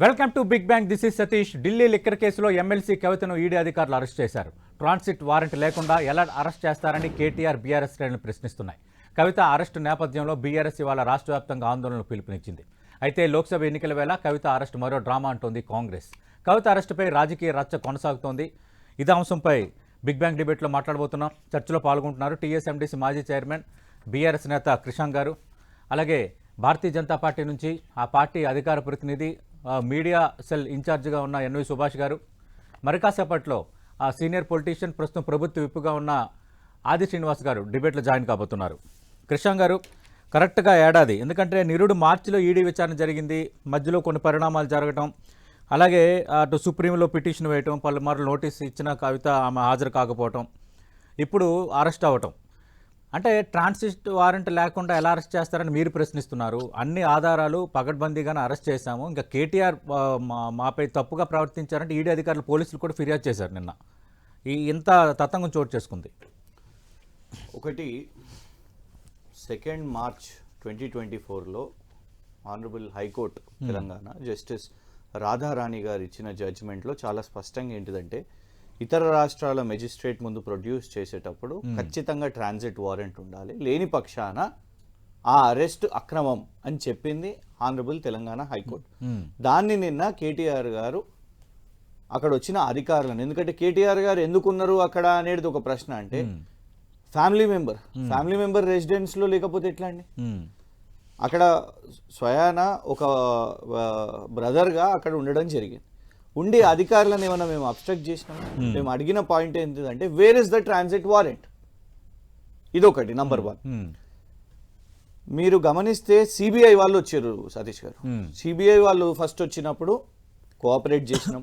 Welcome to Big Bang this is Satish. Delhi liquor కేసులో MLC కవితను ED అధికారులు arrest చేశారు. ట్రాన్సిట్ వారెంట్ లేకుండా ఎలా అరెస్ట్ చేస్తారని కేటీఆర్ బీఆర్ఎస్ శ్రేణులు ప్రశ్నిస్తున్నాయి. కవిత అరెస్టు నేపథ్యంలో బీఆర్ఎస్ ఇవాళ రాష్ట్ర వ్యాప్తంగా ఆందోళనలు పిలుపునిచ్చింది. అయితే లోక్సభ ఎన్నికల వేళ కవిత అరెస్ట్ మరో డ్రామా అంటోంది కాంగ్రెస్. కవిత అరెస్టుపై రాజకీయ రచ్చ కొనసాగుతోంది. ఇదే అంశంపై బిగ్ బ్యాంగ్ డిబేట్లో మాట్లాడబోతున్నాం. చర్చలో పాల్గొంటున్నారు టీఎస్ఎండీసీ మాజీ చైర్మన్ బీఆర్ఎస్ నేత కృషాంక్ గారు. అలాగే భారతీయ జనతా పార్టీ నుంచి ఆ పార్టీ అధికార ప్రతినిధి మీడియా సెల్ ఇన్ఛార్జిగా ఉన్న ఎన్వి సుభాష్ గారు. మరి కాసేపట్లో ఆ సీనియర్ పొలిటీషియన్ ప్రస్తుతం ప్రభుత్వ విప్పుగా ఉన్న ఆది శ్రీనివాస్ గారు డిబేట్లో జాయిన్ కాబోతున్నారు. కృష్ణ గారు కరెక్ట్గా ఏడాది. ఎందుకంటే నిరుడు మార్చిలో ఈడీ విచారణ జరిగింది. మధ్యలో కొన్ని పరిణామాలు జరగటం అలాగే అటు సుప్రీంలో పిటిషన్ వేయటం పలుమార్లు నోటీస్ ఇచ్చిన కవిత ఆమె హాజరు కాకపోవటం ఇప్పుడు అరెస్ట్ అవ్వటం. అంటే ట్రాన్సిట్ వారెంట్ లేకుండా ఎలా అరెస్ట్ చేస్తారని మీరు ప్రశ్నిస్తున్నారు. అన్ని ఆధారాలు పగడ్బందీగానే అరెస్ట్ చేశాము. ఇంకా కేటీఆర్ మాపై తప్పుగా ప్రవర్తించారంటే ఈడీ అధికారులు పోలీసులు కూడా ఫిర్యాదు చేశారు నిన్న. ఈ ఇంత తతంగం చోటు చేసుకుంది. ఒకటి సెకండ్ మార్చ్ ట్వంటీ ట్వంటీ ఫోర్లో honourable high court Telangana justice Radharani garu ఇచ్చిన జడ్జిమెంట్లో చాలా స్పష్టంగా ఏంటిదంటే ఇతర రాష్ట్రాల మెజిస్ట్రేట్ ముందు ప్రొడ్యూస్ చేసేటప్పుడు ఖచ్చితంగా ట్రాన్సిట్ వారెంట్ ఉండాలి. లేని పక్షాన ఆ అరెస్ట్ అక్రమం అని చెప్పింది ఆనరబుల్ తెలంగాణ హైకోర్టు. దాన్ని నిన్న కేటీఆర్ గారు అక్కడ వచ్చిన అధికారులను ఎందుకంటే కేటీఆర్ గారు ఎందుకు ఉన్నారు అక్కడ అనేది ఒక ప్రశ్న అంటే ఫ్యామిలీ మెంబర్ ఫ్యామిలీ మెంబర్ రెసిడెన్స్లో లేకపోతే ఎట్లా అండి అక్కడ స్వయాన ఒక బ్రదర్గా అక్కడ ఉండడం జరిగింది. ఉండి అధికారులను ఏమైనా మేము అబ్స్ట్రక్ట్ చేసినాం మేము అడిగిన పాయింట్ ఏంటిదంటే where is the transit warrant ఇదొకటి నంబర్ వన్ ఉమ్, మీరు గమనిస్తే సిబిఐ వాళ్ళు వచ్చారు సతీష్ గారు. Hmm. సిబిఐ వాళ్ళు ఫస్ట్ వచ్చినప్పుడు కోఆపరేట్ చేసినాం.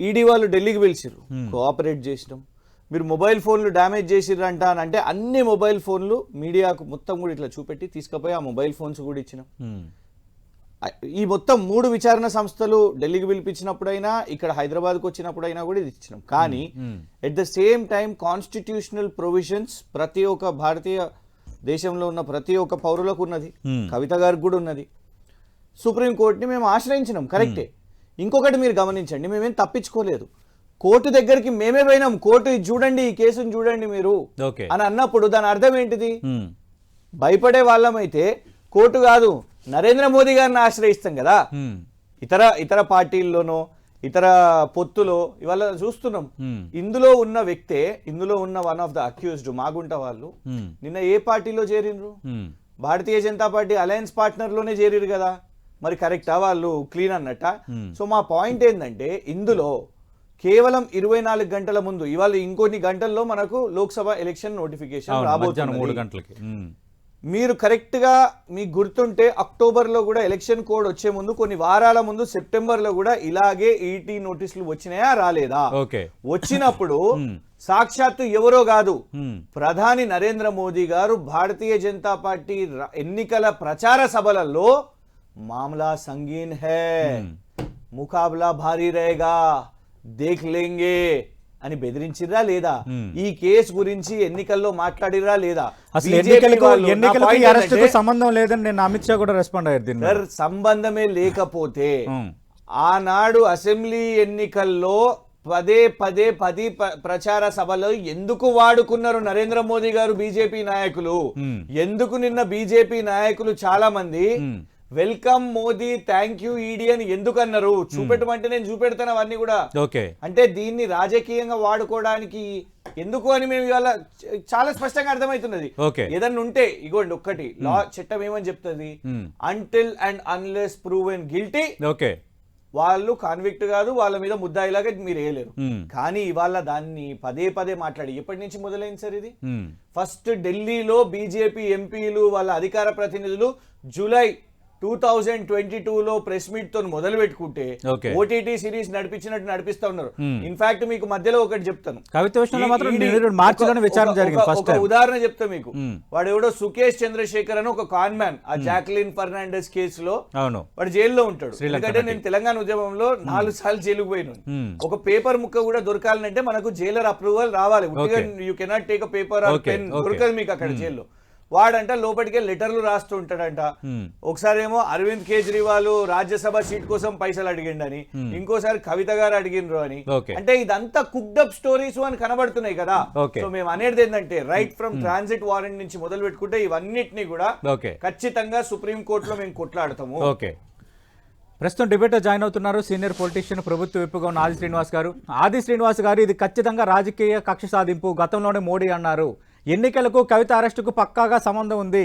ఈడీ వాళ్ళు ఢిల్లీకి పిలిచిర్రు కోఆపరేట్ చేసినాం. మీరు మొబైల్ ఫోన్లు డ్యామేజ్ చేసిర్రంట అని అంటే అన్ని మొబైల్ ఫోన్లు మీడియాకు మొత్తం కూడా ఇట్లా చూపెట్టి తీసుకుపోయి ఆ మొబైల్ ఫోన్స్ కూడా ఇచ్చినాం. ఈ మొత్తం మూడు విచారణ సంస్థలు ఢిల్లీకి పిలిపించినప్పుడైనా ఇక్కడ హైదరాబాద్కు వచ్చినప్పుడైనా కూడా ఇది ఇచ్చినాం. కానీ at the same time constitutional provisions ప్రతి ఒక్క భారతీయ దేశంలో ఉన్న ప్రతి ఒక్క పౌరులకు ఉన్నది. కవిత గారికి కూడా ఉన్నది. సుప్రీంకోర్టుని మేము ఆశ్రయించినాం కరెక్టే ఇంకొకటి మీరు గమనించండి మేమేం తప్పించుకోలేదు. కోర్టు దగ్గరికి మేమే పోయినాం కోర్టు ఇది చూడండి ఈ కేసును చూడండి మీరు అని అన్నప్పుడు దాని అర్థం ఏంటిది? భయపడే వాళ్ళమైతే కోర్టు కాదు నరేంద్ర మోదీ గారిని ఆశ్రయిస్తాం కదా. ఇతర ఇతర పార్టీల్లోనో ఇతర పొత్తులో ఇవాళ చూస్తున్నాం. ఇందులో ఉన్న వ్యక్తే ఇందులో ఉన్న one of the accused Magunta వాళ్ళు నిన్న ఏ పార్టీలో చేరిండ్రు భారతీయ జనతా పార్టీ అలయన్స్ పార్ట్నర్లోనే చేరిరు కదా. మరి కరెక్టా వాళ్ళు క్లీన్ అన్నట్ట. సో మా పాయింట్ ఏంటంటే ఇందులో కేవలం ఇరవై నాలుగు గంటల ముందు ఇవాళ ఇంకొన్ని గంటల్లో మనకు లోక్సభ ఎలక్షన్ నోటిఫికేషన్ మధ్యాహ్నం మూడు గంటలకి. మీరు కరెక్ట్గా మీకు గుర్తుంటే అక్టోబర్లో కూడా ఎలక్షన్ కోడ్ వచ్చే ముందు కొన్ని వారాల ముందు సెప్టెంబర్లో కూడా ఇలాగే ఈటీ నోటీసులు వచ్చినాయా రాలేదా? ఓకే. వచ్చినప్పుడు సాక్షాత్తు ఎవరో కాదు ప్రధాని నరేంద్ర మోదీ గారు భారతీయ జనతా పార్టీ ఎన్నికల ప్రచార సభలలో మామలా సంగీన్ హే ముకాబలా భారీ రేగా దేఖ్ లేంగే అని బెదిరించిరా లేదా. ఈ కేసు గురించి ఎన్నికల్లో మాట్లాడిరా లేదా అసలు ఎన్నికలకు ఎన్నికలకు అరెస్టుకు సంబంధం లేదని నేను అమిత్ షా కూడా రెస్పాండ్ అయ్యారు సంబంధమే లేకపోతే ఆనాడు అసెంబ్లీ ఎన్నికల్లో పదే పదే పది ప్రచార సభలో ఎందుకు వాడుకున్నారు నరేంద్ర మోదీ గారు బీజేపీ నాయకులు. ఎందుకు నిన్న బీజేపీ నాయకులు చాలా మంది. Welcome Modi thank you ED అని ఎందుకు అన్నారు చూపెట్టమంటే నేను చూపెడతాను అవన్నీ కూడా. ఓకే. అంటే దీన్ని రాజకీయంగా వాడుకోవడానికి ఎందుకు అని మేము ఇవాళ చాలా స్పష్టంగా అర్థమవుతున్నది. ఓకే. ఏదన్నా ఉంటే ఇగోండి ఒక్కటి లా చట్టం ఏమని చెప్తుంది? Hmm. Until and unless proven guilty okay. వాళ్ళు కాన్విక్ట్ కాదు వాళ్ళ మీద ముద్దాయిలాగా మీరు వేయలేరు. ఉమ్, కానీ ఇవాళ దాన్ని పదే పదే మాట్లాడి ఎప్పటి నుంచి మొదలైంది సార్ ఇది? ఫస్ట్ ఢిల్లీలో బీజేపీ ఎంపీలు వాళ్ళ అధికార ప్రతినిధులు July two thousand twenty two లో ప్రెస్ మీట్తో మొదలు పెట్టుకుంటే. ఓటీటీ సిరీస్ నడిపించినట్టు నడిపిస్తా ఉన్నారు Hmm. ఇన్ఫాక్ట్ మీకు మధ్యలో ఒకటి చెప్తాను ఒక- ఉదాహరణ చెప్తా మీకు Hmm. వాడు ఎవడో సుకేష్ చంద్రశేఖర్ అని ఒక కాన్మ్యాన్ ఆ జాక్లిన్ ఫర్నాండెస్ కేసులో వాడు జైల్లో ఉంటాడు ఎందుకంటే. నేను తెలంగాణ ఉద్యమంలో నాలుగు సార్లు జైలుకు Hmm. ఒక పేపర్ ముక్క కూడా దొరకాలంటే మనకు జైలర్ అప్రూవల్ రావాలి. You cannot take paper pen. దొరకదు మీకు అక్కడ జైల్లో వాడంట లోపలికే లెటర్లు రాస్తూ ఉంటాడంట. ఒకసారి ఏమో అరవింద్ కేజ్రీవాల్ రాజ్యసభ సీట్ కోసం పైసలు అడిగిండని ఇంకోసారి కవిత గారు అడిగినరు అని. అంటే ఇదంతా కుక్డప్ స్టోరీస్ అని కనబడుతున్నాయి కదా. సో మేము అనేది ఏంటంటే రైట్ ఫ్రమ్ ట్రాన్సిట్ వారెంట్ నుంచి మొదలు పెట్టుకుంటే ఇవన్నిటిని కూడా ఖచ్చితంగా సుప్రీం కోర్టులో మేము కొట్లాడతాము. ప్రస్తుతం డిబేట్లో జాయిన్ అవుతున్నారు సీనియర్ పొలిటీషియన్ ప్రభుత్వ విప్పుగా ఉన్న ఆది శ్రీనివాస్ గారు. ఆది శ్రీనివాస్ గారు ఇది ఖచ్చితంగా రాజకీయ కక్ష సాధింపు గతంలోనే మోడీ అన్నారు. ఎన్నికలకు కవిత అరెస్టుకు పక్కాగా సంబంధం ఉంది.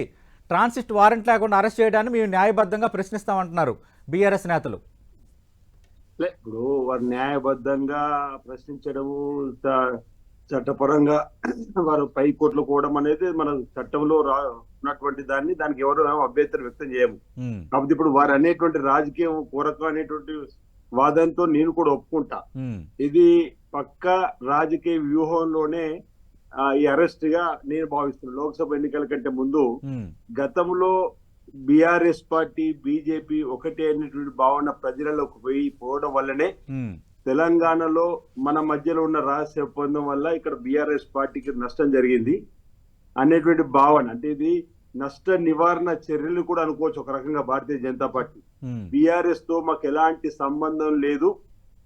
ట్రాన్సిస్ట్ వారెంట్ లేకుండా అరెస్ట్ చేయడాన్ని మేము న్యాయబద్ధంగా ప్రశ్నిస్తామంటున్నారు బీఆర్ఎస్ నేతలు. ఇప్పుడు వారు న్యాయబద్ధంగా ప్రశ్నించడము చట్టపరంగా వారు పై కోర్టులో పోవడం అనేది మన చట్టంలో రా ఉన్నటువంటి దాన్ని దానికి ఎవరు అభ్యంతరం వ్యక్తం చేయము. కాకపోతే ఇప్పుడు వారు అనేటువంటి రాజకీయం పూరకం అనేటువంటి వాదంతో నేను కూడా ఒప్పుకుంటా. ఇది పక్క రాజకీయ వ్యూహంలోనే ఈ అరెస్ట్గా నేను భావిస్తున్నాను లోక్సభ ఎన్నికల కంటే ముందు గతంలో బీఆర్ఎస్ పార్టీ బీజేపీ ఒకటే అనేటువంటి భావన ప్రజలలోకి పోయి పోవడం వల్లనే తెలంగాణలో మన మధ్యలో ఉన్న రహస్య ఒప్పందం వల్ల ఇక్కడ బీఆర్ఎస్ పార్టీకి నష్టం జరిగింది అనేటువంటి భావన. అంటే ఇది నష్ట నివారణ చర్యలు కూడా అనుకోవచ్చు ఒక రకంగా భారతీయ జనతా పార్టీ. బీఆర్ఎస్తో మాకు ఎలాంటి సంబంధం లేదు.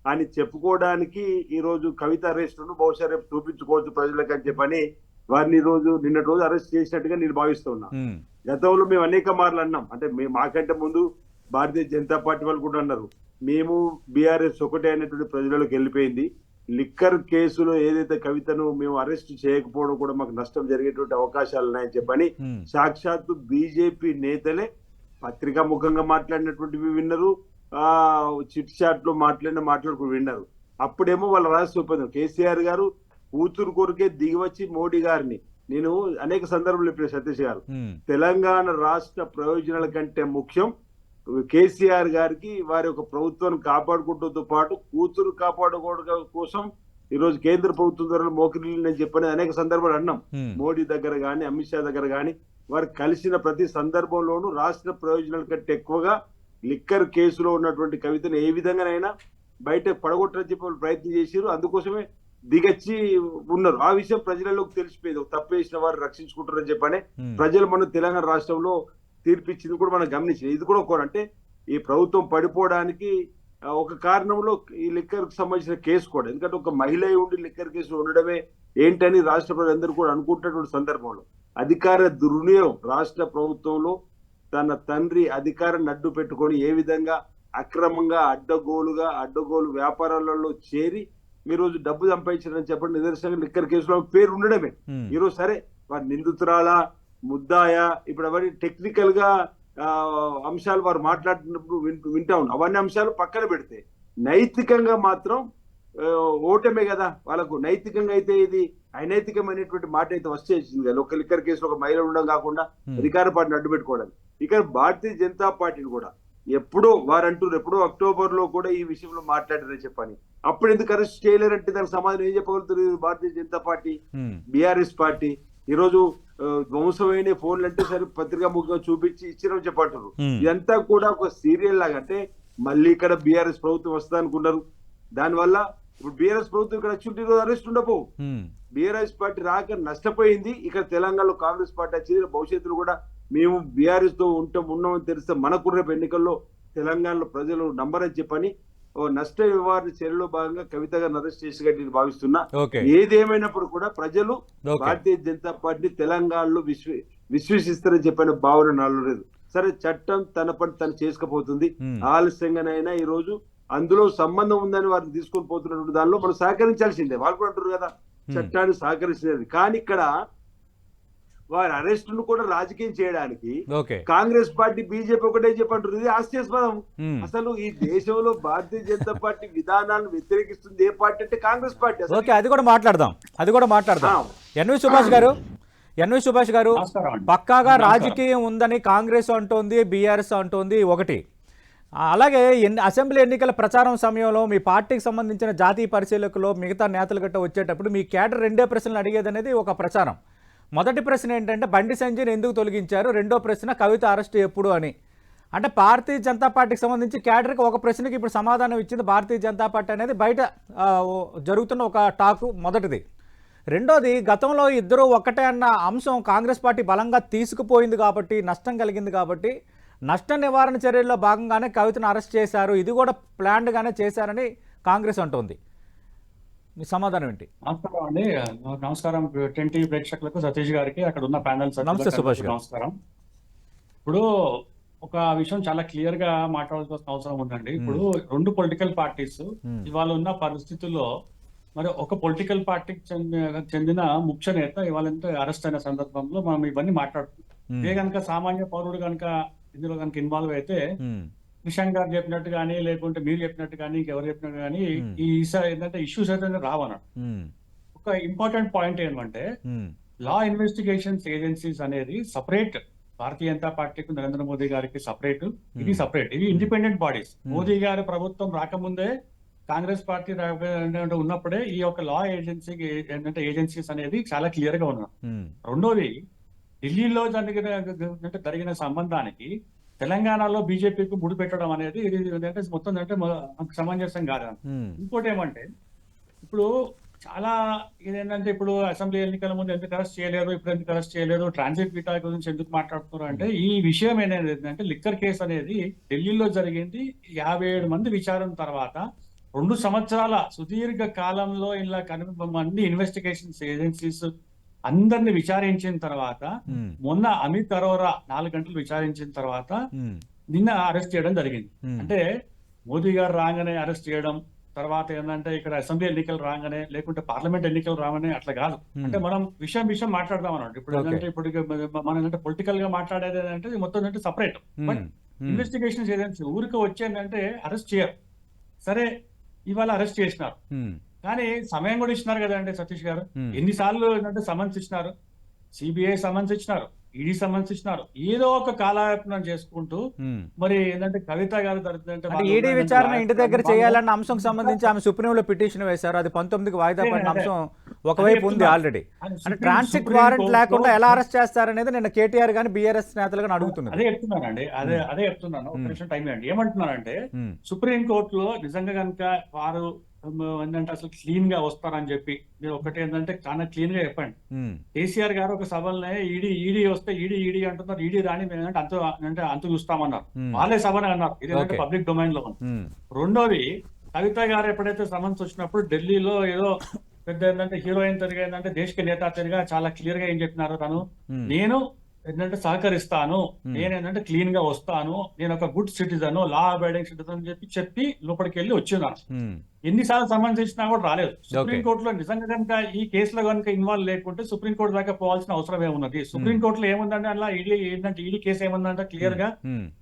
అని చెప్పుకోవడానికి ఈ రోజు కవిత అరెస్ట్ను బహుశా రేపు చూపించుకోవచ్చు ప్రజలకు అని చెప్పని వారిని ఈ రోజు నిన్నటి రోజు అరెస్ట్ చేసినట్టుగా నేను భావిస్తున్నా గతంలో మేము అనేక మార్లు అన్నాం. అంటే మేము మాకంటే ముందు భారతీయ జనతా పార్టీ వాళ్ళు కూడా అన్నారు. మేము బీఆర్ఎస్ ఒకటే అనేటువంటి ప్రజలకు వెళ్ళిపోయింది. లిక్కర్ కేసులో ఏదైతే కవితను మేము అరెస్ట్ చేయకపోవడం కూడా మాకు నష్టం జరిగేటువంటి అవకాశాలు ఉన్నాయని చెప్పని సాక్షాత్తు బీజేపీ నేతలే పత్రికా ముఖంగా మాట్లాడినటువంటివి విన్నారు. చిట్ చాట్లో మాట్లాడిన మాట్లాడుకు విన్నారు. అప్పుడేమో వాళ్ళ రాష్ట్ర ఒప్పందం. కేసీఆర్ గారు కూతురు కొరకే దిగివచ్చి మోడీ గారిని. నేను అనేక సందర్భాలు చెప్పిన సతీష్ గారు. తెలంగాణ రాష్ట్ర ప్రయోజనాల కంటే ముఖ్యం కేసీఆర్ గారికి వారి యొక్క ప్రభుత్వాన్ని కాపాడుకుంటూతో పాటు కూతురు కాపాడుకోవడం కోసం ఈ రోజు కేంద్ర ప్రభుత్వం ద్వారా మోకరి నేను చెప్పని అనేక సందర్భాలు అన్నాం. మోడీ దగ్గర కానీ అమిత్ షా దగ్గర కానీ వారు కలిసిన ప్రతి సందర్భంలోనూ రాష్ట్ర ప్రయోజనాల కంటే ఎక్కువగా లిక్కర్ కేసులో ఉన్నటువంటి కవితను ఏ విధంగానైనా బయట పడగొట్టని చెప్పి వాళ్ళు ప్రయత్నం చేశారు. అందుకోసమే దిగచ్చి ఉన్నారు. ఆ విషయం ప్రజలలోకి తెలిసిపోయింది. ఒక తప్పు చేసిన వారు రక్షించుకుంటారని చెప్పని ఉమ్, ప్రజలు మన తెలంగాణ రాష్ట్రంలో తీర్పిచ్చింది కూడా మనం గమనించింది ఇది కూడా ఒక అంటే ఈ ప్రభుత్వం పడిపోవడానికి ఒక కారణంలో ఈ లిక్కర్కి సంబంధించిన కేసు కూడా. ఎందుకంటే ఒక మహిళ ఉండి లిక్కర్ కేసు ఉండడమే ఏంటని రాష్ట్ర ప్రజలందరూ కూడా అనుకుంటున్నటువంటి సందర్భంలో. అధికార దుర్వినియోగం రాష్ట్ర ప్రభుత్వంలో తన తండ్రి అధికారాన్ని అడ్డు పెట్టుకొని ఏ విధంగా అక్రమంగా అడ్డగోలుగా అడ్డగోలు వ్యాపారాలలో చేరి ఈ రోజు డబ్బు సంపాదించారని చెప్పండి నిదర్శనంగా లిక్కర్ కేసులో పేరు ఉండడమే. ఈరోజు సరే వారి నిందితురాలా ముద్దాయా ఇప్పుడు అవన్నీ టెక్నికల్గా ఆ, అంశాలు వారు మాట్లాడుతున్నప్పుడు వింటూ వింటా ఉన్నాం. అవన్నీ అంశాలు పక్కన పెడితే నైతికంగా మాత్రం ఓటమే కదా వాళ్ళకు. నైతికంగా అయితే ఇది అనైతికమైనటువంటి మాట అయితే వచ్చేసింది కదా. ఒక లిక్కర్ కేసులో ఒక మహిళ ఉండడం కాకుండా అధికార పార్టీని అడ్డు పెట్టుకోవడానికి ఇక భారతీయ జనతా పార్టీని కూడా ఎప్పుడో వారు అంటున్నారు ఎప్పుడో అక్టోబర్లో కూడా ఈ విషయంలో మాట్లాడారని చెప్పని. అప్పుడు ఎందుకు అరెస్ట్ చేయలేరంటే దానికి సమాధానం ఏం చెప్పగలుగుతారు Bharatiya Janata party? BRS party. ఈరోజు ధ్వంసమైన ఫోన్లు అంటే సరే పత్రికా ముఖంగా చూపించి ఇచ్చిన చెప్పంటారు ఉమ్, ఇదంతా కూడా ఒక సీరియల్ లాగా అంటే మళ్ళీ ఇక్కడ బీఆర్ఎస్ ప్రభుత్వం వస్తా అనుకున్నారు దానివల్ల ఇప్పుడు బీఆర్ఎస్ ప్రభుత్వం ఇక్కడ వచ్చి ఈరోజు అరెస్ట్ ఉమ్, బీఆర్ఎస్ పార్టీ రాక నష్టపోయింది. ఇక్కడ తెలంగాణలో కాంగ్రెస్ పార్టీ వచ్చింది. భవిష్యత్తులో కూడా మేము బీఆర్ఎస్తో ఉంటాం ఉన్నామని తెలిస్తే మనకు రేపు ఎన్నికల్లో తెలంగాణలో ప్రజలు నంబరని చెప్పని ఓ నష్ట నివారణ చర్యలో భాగంగా కవిత గారిని అరెస్ట్ నేను భావిస్తున్నా. ఏదేమైనప్పుడు కూడా ప్రజలు భారతీయ జనతా పార్టీ తెలంగాణలో విశ్వ విశ్వసిస్తారని చెప్పిన భావన నాలో లేదు. సరే చట్టం తన పని తను చేసుకపోతుంది. ఆలస్యంగానైనా ఈ రోజు అందులో సంబంధం ఉందని వారిని తీసుకొని పోతున్నటువంటి దానిలో మనం సహకరించాల్సిందే. వాళ్ళు కూడా అంటారు కదా చట్టాన్ని సహకరించినది కానీ ఇక్కడ వారి అరెస్ట్ను కూడా రాజకీయం చేయడానికి ఓకే. కాంగ్రెస్ పార్టీ బీజేపీ ఒకటే చెప్పంటారు ఇది హాస్యాస్పదం. అసలు ఈ దేశంలో భారతీయ జనతా పార్టీ విధానాలను వ్యతిరేకిస్తుంది ఏ పార్టీ అంటే కాంగ్రెస్ పార్టీ ఓకే అది కూడా మాట్లాడదాం. అది కూడా మాట్లాడదాం. ఎన్వి సుభాష్ గారు? ఎన్వి సుభాష్ గారు. పక్కాగా. రాజకీయం ఉందని కాంగ్రెస్ అంటోంది బీఆర్ఎస్ అంటోంది ఒకటి. అలాగే ఎన్ని అసెంబ్లీ ఎన్నికల ప్రచారం సమయంలో మీ పార్టీకి సంబంధించిన జాతీయ పరిశీలకులు మిగతా నేతలు గట్ట వచ్చేటప్పుడు మీ కేడర్ రెండే ప్రశ్నలు అడిగేది అనేది ఒక ప్రచారం. మొదటి ప్రశ్న ఏంటంటే బండి సంజయ్ని ఎందుకు తొలగించారు? రెండో ప్రశ్న కవిత అరెస్ట్ ఎప్పుడు అని. అంటే భారతీయ జనతా పార్టీకి సంబంధించి కేడర్కి ఒక ప్రశ్నకి ఇప్పుడు సమాధానం ఇచ్చింది భారతీయ జనతా పార్టీ అనేది బయట జరుగుతున్న ఒక టాకు మొదటిది. రెండోది గతంలో ఇద్దరు ఒక్కటే అన్న అంశం కాంగ్రెస్ పార్టీ బలంగా తీసుకుపోయింది కాబట్టి నష్టం కలిగింది కాబట్టి నష్ట నివారణ చర్యల్లో భాగంగానే కవితను అరెస్ట్ చేశారు. ఇది కూడా ప్లాన్డ్గానే చేశారని కాంగ్రెస్ అంటోంది. మీ సమాధానం ఏంటి? నమస్కారం అండి నమస్కారం టెన్ టీవీ ప్రేక్షకులకు సతీష్ గారికి. అక్కడ ఉన్న ప్యానల్ నమస్తే సుభాష్. నమస్కారం. ఇప్పుడు ఒక విషయం చాలా క్లియర్గా మాట్లాడాల్సిన అవసరం ఉందండి. ఇప్పుడు రెండు పొలిటికల్ పార్టీస్. ఇవాళ ఉన్న పరిస్థితుల్లో మరి ఒక పొలిటికల్ పార్టీకి చెందిన చెందిన ముఖ్య నేత ఇవాళ అరెస్ట్ అయిన సందర్భంలో మనం ఇవన్నీ మాట్లాడుతున్నాం. ఇదే కనుక సామాన్య పౌరుడు కనుక ఇందులో కనుక ఇన్వాల్వ్ అయితే నిషాంక్ గారు చెప్పినట్టు కానీ లేకుంటే మీరు చెప్పినట్టు కానీ ఇంకెవరు చెప్పినట్టు కానీ. ఈ ఏంటంటే ఇష్యూస్ అయితే రావన్నాడు ఒక ఇంపార్టెంట్ పాయింట్ ఏంటంటే ఉమ్, లా ఇన్వెస్టిగేషన్స్ ఏజెన్సీస్ అనేది సపరేట్ భారతీయ జనతా పార్టీకి నరేంద్ర మోదీ గారికి సపరేట్. ఇది. సపరేట్. ఇది ఇండిపెండెంట్ బాడీస్. మోదీ గారి ప్రభుత్వం రాకముందే కాంగ్రెస్ పార్టీ ఉన్నప్పుడే ఈ యొక్క లా ఏజెన్సీ ఏంటంటే ఏజెన్సీస్ అనేది చాలా క్లియర్గా ఉన్నాయి రెండోది ఢిల్లీలో జరిగిన జరిగిన సంబంధానికి తెలంగాణలో బీజేపీకి ముడి పెట్టడం అనేది ఇది ఏంటంటే మొత్తం అంటే సమంజసం కాదు ఇంకోటి ఏమంటే ఇప్పుడు చాలా ఇదేంటంటే ఇప్పుడు అసెంబ్లీ ఎన్నికల ముందు ఎందుకు అరెస్ట్ చేయలేదు ఇప్పుడు ఎందుకు అరెస్ట్ చేయలేదు ట్రాన్సిట్ వీటా గురించి ఎందుకు మాట్లాడుతున్నారు అంటే ఈ విషయం అనేది ఏంటంటే లిక్కర్ కేసు అనేది ఢిల్లీలో జరిగింది యాభై ఏడు మంది విచారణ తర్వాత రెండు సంవత్సరాల సుదీర్ఘ కాలంలో ఇలా కను అన్ని ఇన్వెస్టిగేషన్స్ ఏజెన్సీస్ అందరిని విచారించిన తర్వాత మొన్న అమిత్ అరోరా నాలుగు గంటలు విచారించిన తర్వాత నిన్న అరెస్ట్ చేయడం జరిగింది. అంటే మోదీ గారు రాగానే అరెస్ట్ చేయడం తర్వాత ఏంటంటే ఇక్కడ అసెంబ్లీ ఎన్నికలు రాగానే లేకుంటే పార్లమెంట్ ఎన్నికలు రాగానే అట్లా కాదు. అంటే మనం విషయం విషయం మాట్లాడదాం అన్నట్టు ఇప్పుడు. ఏంటంటే ఇప్పుడు మన- ఏంటంటే పొలిటికల్గా మాట్లాడేది ఏంటంటే మొత్తం అంటే సపరేట్. బట్ ఇన్వెస్టిగేషన్ ఏజెన్సీ ఊరికి వచ్చేందంటే అరెస్ట్ చేయరు. సరే ఇవాళ అరెస్ట్ చేసినారు. కానీ సమయం కూడా ఇచ్చినారు కదండి సతీష్ గారు. ఎన్నిసార్లు ఏంటంటే సమన్స్ ఇచ్చినారు. సిబిఐ సమన్స్ ఇచ్చినారు. ఈడీ సమన్స్ ఇచ్చినారు. ఏదో ఒక కాలయాపనం చేసుకుంటూ. మరి ఏంటంటే కవిత గారు అంటే అంటే వాళ్ళు ఈడీ విచారణ ఇంటి దగ్గర చేయాలన్న అంశం సంబంధించి ఆమె సుప్రీంలో పిటిషన్ వేశారు. అది పంతొమ్మిదికి వాయిదా పడిన. అంశం ఒకవైపు ఉంది. ఆల్రెడీ అంటే సుప్రీం- ట్రాన్సిట్ సుప్రీం వారెంట్ లేకుండా ఎలా అరెస్ట్ చేస్తారనేది నిన్న కేటీఆర్ గాని బీఆర్ఎస్ నేతలు కానీ అడుగుతున్నారు. అదే చెప్తున్నానండి. అదే అదే చెప్తున్నాను. ఒక. నిమిషం టైం ఇవ్వండి. ఏమంటున్నానంటే సుప్రీం కోర్టులో నిజంగా కనుక వారు ఏంటంటే అసలు క్లీన్గా వస్తారని చెప్పి. మీరు ఒకటి ఏంటంటే చాలా క్లీన్గా చెప్పండి కేసీఆర్ గారు ఒక సభలనే ఈడీ ఈడీ వస్తే ఈడీ ఈడీ అంటున్నారు ఈడీ రాని మేము ఏంటంటే అంత అంటే అంత చూస్తామన్నారు. వాళ్ళే సభని అన్నారు. ఇది ఏంటంటే. పబ్లిక్ డొమైన్లో ఉంది రెండోది కవిత గారు ఎప్పుడైతే సమన్స్ వచ్చినప్పుడు ఢిల్లీలో ఏదో పెద్ద ఏంటంటే హీరోయిన్ తిరిగా ఏంటంటే దేశక నేత తిరిగా చాలా క్లియర్గా ఏం చెప్పినారు తను. నేను ఏంటంటే సహకరిస్తాను. నేను ఏంటంటే క్లీన్గా వస్తాను. నేను ఒక good citizen law abiding citizen అని చెప్పి చెప్పి లోపలికి వెళ్ళి వచ్చినాను ఉమ్, ఎన్నిసార్లు సంబంధించినా కూడా రాలేదు. Supreme Okay. కోర్టులో నిజంగా కనుక ఈ కేసులో కనుక ఇన్వాల్వ్ లేకుంటే సుప్రీం కోర్టు దాకా పోవాల్సిన అవసరం ఏమున్నది? సుప్రీం కోర్టులో ఏముందంటే అలా ఈడీ ఏంటంటే ఈడీ కేసు ఏముందంటే క్లియర్గా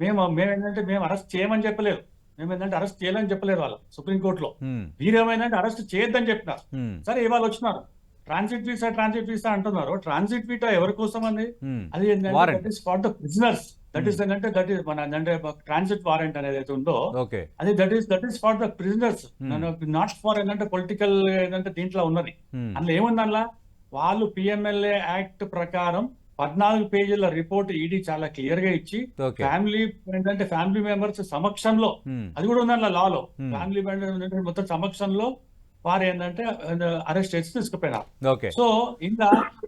మేము. మేము ఏంటంటే మేము అరెస్ట్ చేయమని చెప్పలేదు మేము ఏంటంటే అరెస్ట్ చేయాలని చెప్పలేదు వాళ్ళు సుప్రీం కోర్టులో ఉమ్, వీరేమైందంటే అరెస్ట్ చేయొద్దని చెప్పినారు. సరే ఇవాళ వచ్చినారు. ట్రాన్సిట్ వీసా ట్రాన్సిట్ వీసా అంటున్నారు. ట్రాన్సిట్ వీసా ఎవరి కోసం అండి ఉమ్, అది. That is for the business that is అంటే దట్ ఈస్ మన అంటే ట్రాన్సిట్ వారెంట్ అనేది అయితే ఉందో ఓకే అది that is that is for the prisoners Hmm. Not for ఏంటంటే పొలిటికల్ ఏంటంటే దీంట్లో ఉన్నది. ఉమ్, అందులో ఏముంది అందులో? వాళ్ళు పిఎంఎల్ఏ యాక్ట్ ప్రకారం పద్నాలుగు పేజీల రిపోర్ట్ ఈడీ చాలా క్లియర్గా ఇచ్చి ఫ్యామిలీ ఏంటంటే ఫ్యామిలీ మెంబర్స్ సమక్షంలో ఉమ్, అది కూడా ఉంది అందులో లాలో Hmm. ఫ్యామిలీ మొత్తం సమక్షంలో వారు ఏంటంటే అరెస్ట్ చేసి తీసుకుపోయినారు సో ఇంకా